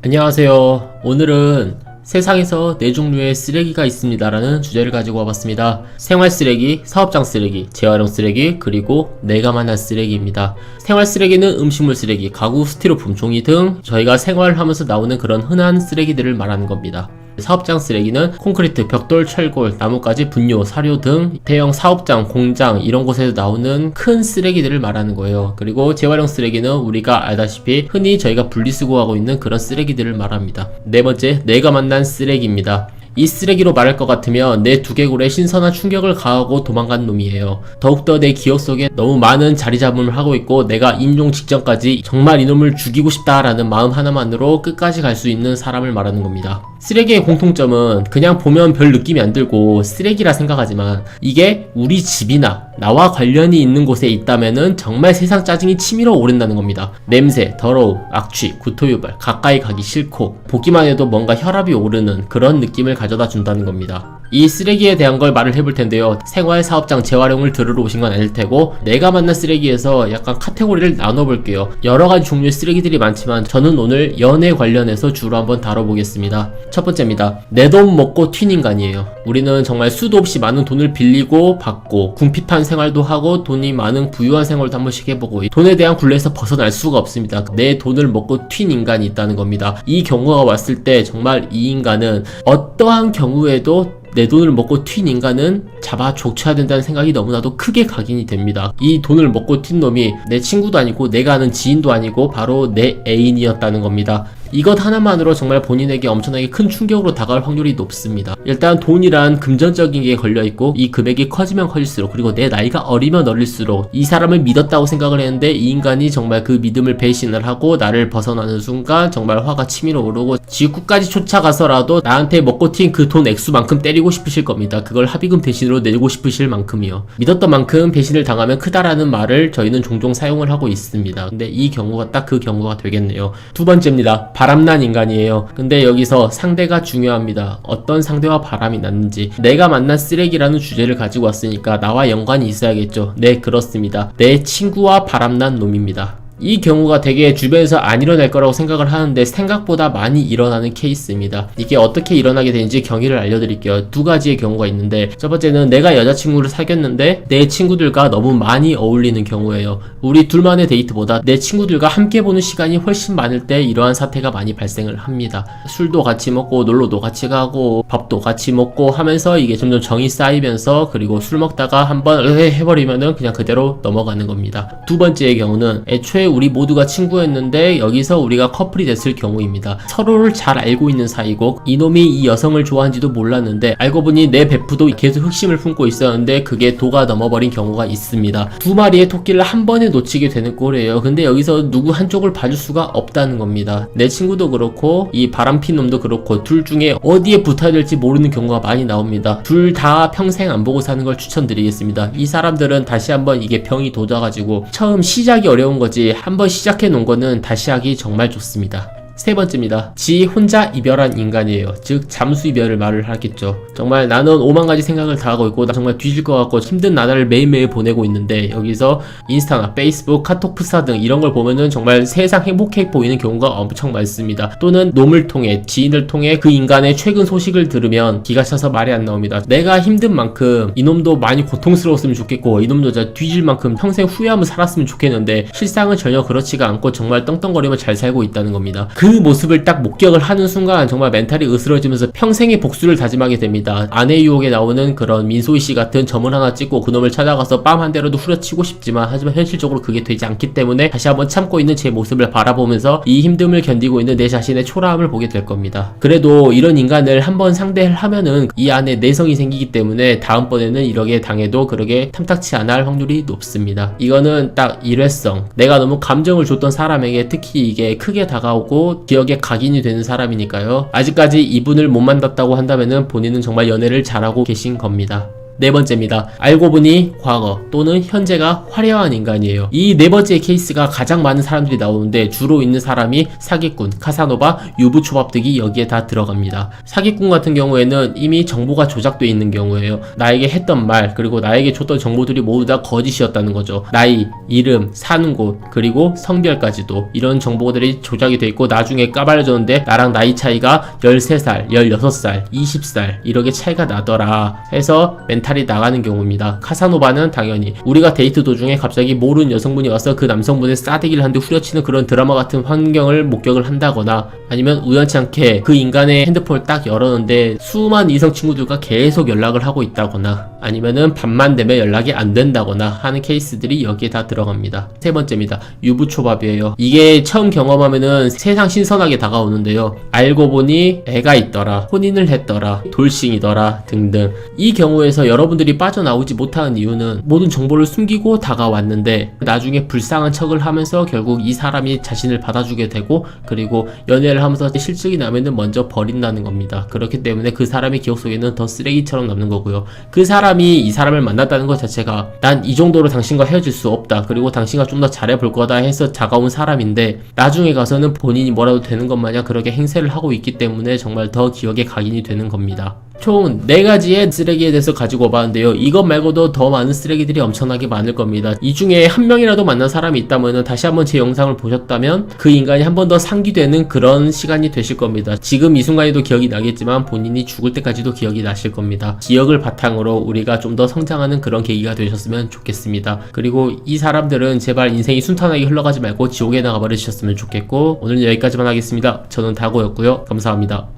안녕하세요. 오늘은 세상에서 네 종류의 쓰레기가 있습니다라는 주제를 가지고 와봤습니다. 생활 쓰레기, 사업장 쓰레기, 재활용 쓰레기, 그리고 내가 만난 쓰레기입니다. 생활 쓰레기는 음식물 쓰레기, 가구 스티로폼, 종이 등 저희가 생활하면서 나오는 그런 흔한 쓰레기들을 말하는 겁니다. 사업장 쓰레기는 콘크리트, 벽돌, 철골, 나뭇가지, 분뇨, 사료 등 대형 사업장, 공장 이런 곳에서 나오는 큰 쓰레기들을 말하는 거예요. 그리고 재활용 쓰레기는 우리가 알다시피 흔히 저희가 분리수거하고 있는 그런 쓰레기들을 말합니다. 네 번째, 내가 만난 쓰레기입니다. 이 쓰레기로 말할 것 같으면 내 두개골에 신선한 충격을 가하고 도망간 놈이에요. 더욱더 내 기억 속에 너무 많은 자리 잡음을 하고 있고 내가 임종 직전까지 정말 이놈을 죽이고 싶다라는 마음 하나만으로 끝까지 갈 수 있는 사람을 말하는 겁니다. 쓰레기의 공통점은 그냥 보면 별 느낌이 안 들고 쓰레기라 생각하지만 이게 우리 집이나 나와 관련이 있는 곳에 있다면은 정말 세상 짜증이 치밀어 오른다는 겁니다. 냄새, 더러움, 악취, 구토유발, 가까이 가기 싫고 보기만 해도 뭔가 혈압이 오르는 그런 느낌을 가 져다 준다는 겁니다. 이 쓰레기에 대한 걸 말을 해볼 텐데요. 생활 사업장 재활용을 들으러 오신 건 아닐 테고 내가 만난 쓰레기에서 약간 카테고리를 나눠볼게요. 여러 가지 종류의 쓰레기들이 많지만 저는 오늘 연애 관련해서 주로 한번 다뤄보겠습니다. 첫 번째입니다. 내 돈 먹고 튄 인간이에요. 우리는 정말 수도 없이 많은 돈을 빌리고 받고 궁핍한 생활도 하고 돈이 많은 부유한 생활도 한 번씩 해보고 돈에 대한 굴레에서 벗어날 수가 없습니다. 내 돈을 먹고 튄 인간이 있다는 겁니다. 이 경우가 왔을 때 정말 이 인간은 어 떠한 경우에도 내 돈을 먹고 튄 인간은 잡아 족쳐야 된다는 생각이 너무나도 크게 각인이 됩니다. 이 돈을 먹고 튄 놈이 내 친구도 아니고 내가 아는 지인도 아니고 바로 내 애인이었다는 겁니다. 이것 하나만으로 정말 본인에게 엄청나게 큰 충격으로 다가올 확률이 높습니다. 일단 돈이란 금전적인 게 걸려있고 이 금액이 커지면 커질수록 그리고 내 나이가 어리면 어릴수록 이 사람을 믿었다고 생각을 했는데 이 인간이 정말 그 믿음을 배신을 하고 나를 벗어나는 순간 정말 화가 치밀어 오르고 지구까지 쫓아가서라도 나한테 먹고 튄 그 돈 액수만큼 때리고 싶으실 겁니다. 그걸 합의금 대신으로 내고 싶으실 만큼이요. 믿었던 만큼 배신을 당하면 크다라는 말을 저희는 종종 사용을 하고 있습니다. 근데 이 경우가 딱 그 경우가 되겠네요. 두 번째입니다. 바람난 인간이에요. 근데 여기서 상대가 중요합니다. 어떤 상대와 바람이 났는지. 내가 만난 쓰레기라는 주제를 가지고 왔으니까 나와 연관이 있어야겠죠. 네, 그렇습니다. 내 친구와 바람난 놈입니다. 이 경우가 되게 주변에서 안 일어날 거라고 생각을 하는데 생각보다 많이 일어나는 케이스입니다. 이게 어떻게 일어나게 되는지 경위를 알려드릴게요. 두 가지의 경우가 있는데 첫 번째는 내가 여자친구를 사귀었는데 내 친구들과 너무 많이 어울리는 경우예요. 우리 둘만의 데이트보다 내 친구들과 함께 보는 시간이 훨씬 많을 때 이러한 사태가 많이 발생을 합니다. 술도 같이 먹고 놀러도 같이 가고 밥도 같이 먹고 하면서 이게 점점 정이 쌓이면서 그리고 술 먹다가 한번 으 해버리면은 그냥 그대로 넘어가는 겁니다. 두 번째의 경우는 애초에 우리 모두가 친구였는데 여기서 우리가 커플이 됐을 경우입니다. 서로를 잘 알고 있는 사이고 이놈이 이 여성을 좋아하는지도 몰랐는데 알고 보니 내 베프도 계속 흑심을 품고 있었는데 그게 도가 넘어버린 경우가 있습니다. 두 마리의 토끼를 한 번에 놓치게 되는 꼴이에요. 근데 여기서 누구 한쪽을 봐줄 수가 없다는 겁니다. 내 친구도 그렇고 이 바람핀 놈도 그렇고 둘 중에 어디에 붙어야 될지 모르는 경우가 많이 나옵니다. 둘 다 평생 안 보고 사는 걸 추천드리겠습니다. 이 사람들은 다시 한번 이게 병이 도져가지고 처음 시작이 어려운 거지 한번 시작해 놓은 거는 다시 하기 정말 좋습니다. 세 번째입니다. 지 혼자 이별한 인간이에요. 즉 잠수 이별을 말을 하겠죠. 정말 나는 오만 가지 생각을 다 하고 있고 나 정말 뒤질 것 같고 힘든 나날을 매일매일 보내고 있는데 여기서 인스타나 페이스북, 카톡 푸사 등 이런 걸 보면은 정말 세상 행복해 보이는 경우가 엄청 많습니다. 또는 놈을 통해 지인을 통해 그 인간의 최근 소식을 들으면 기가 차서 말이 안 나옵니다. 내가 힘든 만큼 이놈도 많이 고통스러웠으면 좋겠고 이놈도 진짜 뒤질 만큼 평생 후회하며 살았으면 좋겠는데 실상은 전혀 그렇지가 않고 정말 떵떵거리며 잘 살고 있다는 겁니다. 그 모습을 딱 목격을 하는 순간 정말 멘탈이 으스러지면서 평생의 복수를 다짐하게 됩니다. 아내 유혹에 나오는 그런 민소희 씨 같은 점을 하나 찍고 그놈을 찾아가서 빰한 대라도 후려치고 싶지만 하지만 현실적으로 그게 되지 않기 때문에 다시 한번 참고 있는 제 모습을 바라보면서 이 힘듦을 견디고 있는 내 자신의 초라함을 보게 될 겁니다. 그래도 이런 인간을 한번 상대를 하면은 이 안에 내성이 생기기 때문에 다음번에는 이렇게 당해도 그렇게 탐탁치 할 확률이 높습니다. 이거는 딱 일회성. 내가 너무 감정을 줬던 사람에게 특히 이게 크게 다가오고 기억에 각인이 되는 사람이니까요. 아직까지 이분을 못 만났다고 한다면은 본인은 정말 연애를 잘하고 계신 겁니다. 네 번째입니다. 알고 보니 과거 또는 현재가 화려한 인간이에요. 이 네 번째 케이스가 가장 많은 사람들이 나오는데 주로 있는 사람이 사기꾼, 카사노바, 유부 초밥 등이 여기에 다 들어갑니다. 사기꾼 같은 경우에는 이미 정보가 조작돼 있는 경우에요. 나에게 했던 말 그리고 나에게 줬던 정보들이 모두 다 거짓이었다는 거죠. 나이, 이름, 사는 곳 그리고 성별까지도 이런 정보들이 조작이 돼 있고 나중에 까발려졌는데 나랑 나이 차이가 13살, 16살, 20살 이렇게 차이가 나더라 해서 멘탈 이 나가는 경우입니다. 카사노바는 당연히 우리가 데이트 도중에 갑자기 모르는 여성분이 와서 그 남성분의 싸대기를 한대 후려치는 그런 드라마 같은 환경을 목격을 한다거나 아니면 우연치 않게 그 인간의 핸드폰을 딱 열었는데 수많은 이성 친구들과 계속 연락을 하고 있다거나 아니면은 밤만 되면 연락이 안 된다거나 하는 케이스들이 여기에 다 들어갑니다. 세 번째입니다. 유부초밥이에요. 이게 처음 경험하면은 세상 신선하게 다가오는데요. 알고 보니 애가 있더라, 혼인을 했더라, 돌싱이더라 등등. 이 경우에서 여러 분들이 빠져나오지 못하는 이유는 모든 정보를 숨기고 다가왔는데 나중에 불쌍한 척을 하면서 결국 이 사람이 자신을 받아주게 되고 그리고 연애를 하면서 실증이 나면은 먼저 버린다는 겁니다. 그렇기 때문에 그 사람의 기억 속에는 더 쓰레기처럼 남는 거고요. 그 사람이 이 사람을 만났다는 것 자체가 난 이 정도로 당신과 헤어질 수 없다. 그리고 당신과 좀 더 잘해볼 거다 해서 다가온 사람인데 나중에 가서는 본인이 뭐라도 되는 것 마냥 그렇게 행세를 하고 있기 때문에 정말 더 기억에 각인이 되는 겁니다. 총 4가지의 쓰레기에 대해서 가지고 와봤는데요. 이것 말고도 더 많은 쓰레기들이 엄청나게 많을 겁니다. 이 중에 한 명이라도 만난 사람이 있다면 다시 한번 제 영상을 보셨다면 그 인간이 한 번 더 상기되는 그런 시간이 되실 겁니다. 지금 이 순간에도 기억이 나겠지만 본인이 죽을 때까지도 기억이 나실 겁니다. 기억을 바탕으로 우리가 좀 더 성장하는 그런 계기가 되셨으면 좋겠습니다. 그리고 이 사람들은 제발 인생이 순탄하게 흘러가지 말고 지옥에 나가버리셨으면 좋겠고 오늘 여기까지만 하겠습니다. 저는 다고였고요. 감사합니다.